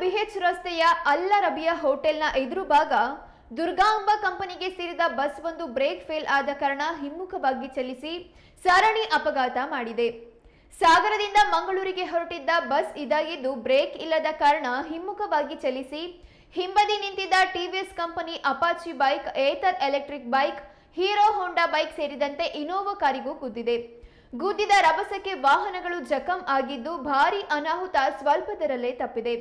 BH ರಸ್ತೆಯ ಅಲ್ಲ ರಬಿಯಾ ಹೋಟೆಲ್ನ ಎದುರು ಭಾಗ ದುರ್ಗಾಂಬ ಕಂಪನಿಗೆ ಸೇರಿದ ಬಸ್ ಒಂದು ಬ್ರೇಕ್ ಫೇಲ್ ಆದ ಕಾರಣ ಹಿಮ್ಮುಖವಾಗಿ ಚಲಿಸಿ ಸರಣಿ ಅಪಘಾತ ಮಾಡಿದೆ. ಸಾಗರದಿಂದ ಮಂಗಳೂರಿಗೆ ಹೊರಟಿದ್ದ ಬಸ್ ಇದಾಗಿದ್ದು ಬ್ರೇಕ್ ಇಲ್ಲದ ಕಾರಣ ಹಿಮ್ಮುಖವಾಗಿ ಚಲಿಸಿ ಹಿಂಬದಿ ನಿಂತಿದ್ದ TVS company Apache bike, Ather electric bike, Hero Honda bike ಸೇರಿದಂತೆ ಇನೋವಾ ಕಾರಿಗೂ ಗುದ್ದಿದೆ. ಗುದ್ದಿದ ರಭಸಕ್ಕೆ ವಾಹನಗಳು ಜಖಂ ಆಗಿದ್ದು ಭಾರೀ ಅನಾಹುತ ಸ್ವಲ್ಪದರಲ್ಲೇ ತಪ್ಪಿದೆ.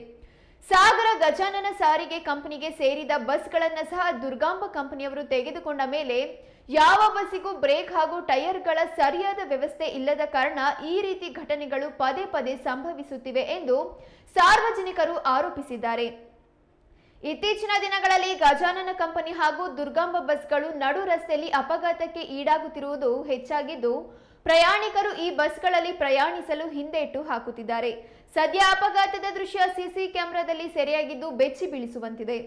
ಸಾಗರ ಗಜಾನನ ಸಾರಿಗೆ ಕಂಪನಿಗೆ ಸೇರಿದ ಬಸ್ಗಳನ್ನು ಸಹ ದುರ್ಗಾಂಬ ಕಂಪನಿಯವರು ತೆಗೆದುಕೊಂಡ ಮೇಲೆ ಯಾವ ಬಸ್ಸಿಗೂ ಬ್ರೇಕ್ ಹಾಗೂ ಟೈರ್ಗಳ ಸರಿಯಾದ ವ್ಯವಸ್ಥೆ ಇಲ್ಲದ ಕಾರಣ ಈ ರೀತಿ ಘಟನೆಗಳು ಪದೇ ಪದೇ ಸಂಭವಿಸುತ್ತಿವೆ ಎಂದು ಸಾರ್ವಜನಿಕರು ಆರೋಪಿಸಿದ್ದಾರೆ. ಇತ್ತೀಚಿನ ದಿನಗಳಲ್ಲಿ ಗಜಾನನ ಕಂಪನಿ ಹಾಗೂ ದುರ್ಗಾಂಬ ಬಸ್ಗಳು ನಡು ರಸ್ತೆಯಲ್ಲಿ ಅಪಘಾತಕ್ಕೆ ಈಡಾಗುತ್ತಿರುವುದು ಹೆಚ್ಚಾಗಿದ್ದು, ಪ್ರಯಾಣಿಕರು ಈ ಬಸ್ಗಳಲ್ಲಿ ಪ್ರಯಾಣಿಸಲು ಹಿಂದೇಟು ಹಾಕುತ್ತಿದ್ದಾರೆ. ಸದ್ಯ ಅಪಘಾತದ ದೃಶ್ಯ ಸಿಸಿ ಕ್ಯಾಮೆರಾದಲ್ಲಿ ಸೆರೆಯಾಗಿದ್ದು ಬೆಚ್ಚಿ ಬೀಳಿಸುವಂತಿದೆ.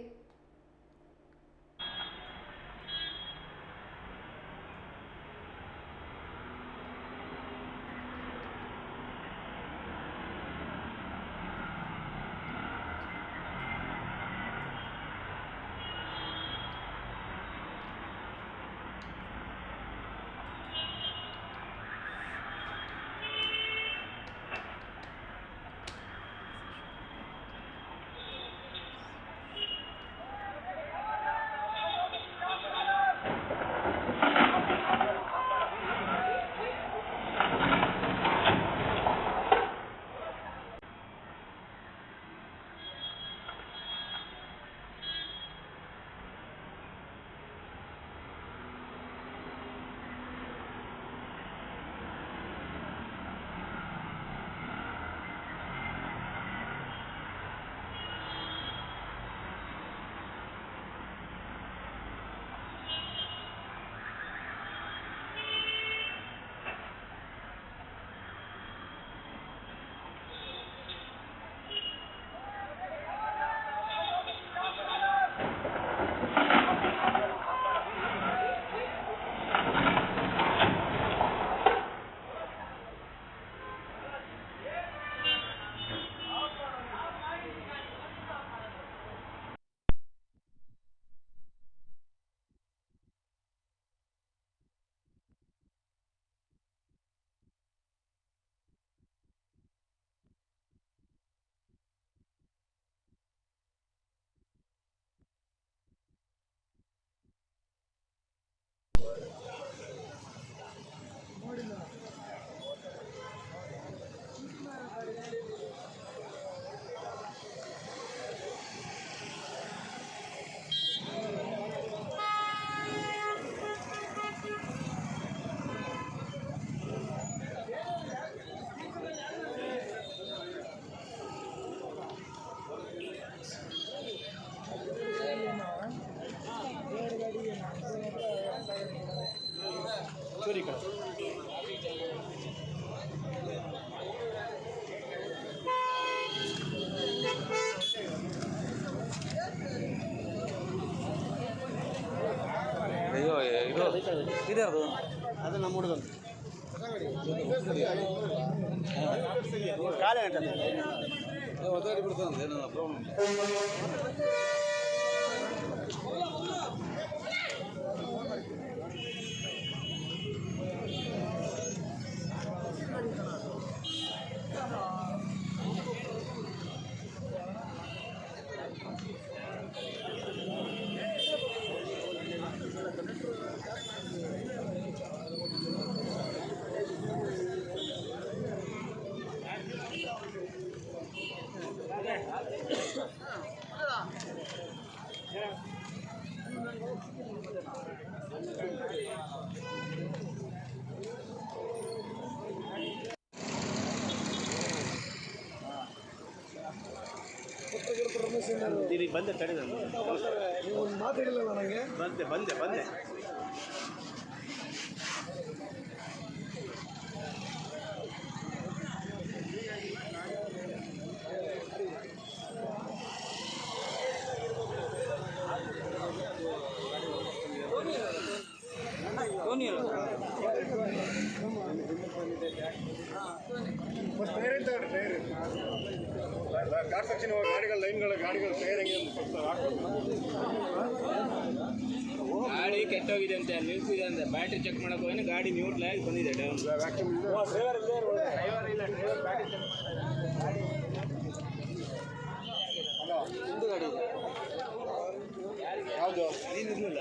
ಅಯ್ಯೋ ಇದು ಇದ್ಯಾರ್ದು ಅದು ನಮ್ಮ ಹುಡುಗರು ಕಾಲೇ ಗಂಟೆ ಒತ್ತಾಡಿ ಬಿಡ್ತದೆ ಏನೋ ಪ್ರಾಬ್ಲಮ್ ಬಂದೆ ತಡೆ ನಾನು ನೀವು ಒಂದು ಮಾತಾಡಿಲ್ಲ ನನಗೆ ಬಂದೆ ಬಂದೆ ಬಂದೆ ಫಸ್ಟ್ ತಕ್ಷಣ ಗಾಡಿಗಳ ಲೈನ್ಗಳ ಗಾಡಿಗಳ ಟೈರ್ ಹೆಂಗೆ ಗಾಡಿ ಕೆಟ್ಟೋಗಿದೆ ಅಂತ ನಿಲ್ಸಿದೆ ಅಂತ ಬ್ಯಾಟ್ರಿ ಚೆಕ್ ಮಾಡಕ್ ಹೋಗಿ ಗಾಡಿ ನ್ಯೂಟ್ಲ್ ಆಗಿ ಬಂದಿದೆ. ಡ್ರೈವರ್ ಇಲ್ಲ ಡ್ರೈವರ್ ಚೆಕ್ ಯಾವುದು? ನೀನಿರ್ಲಿಲ್ಲ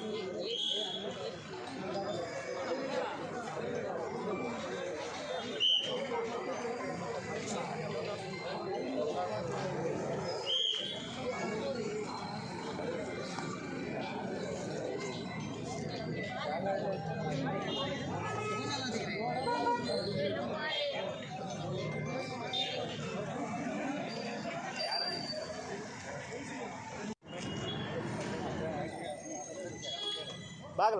బాగా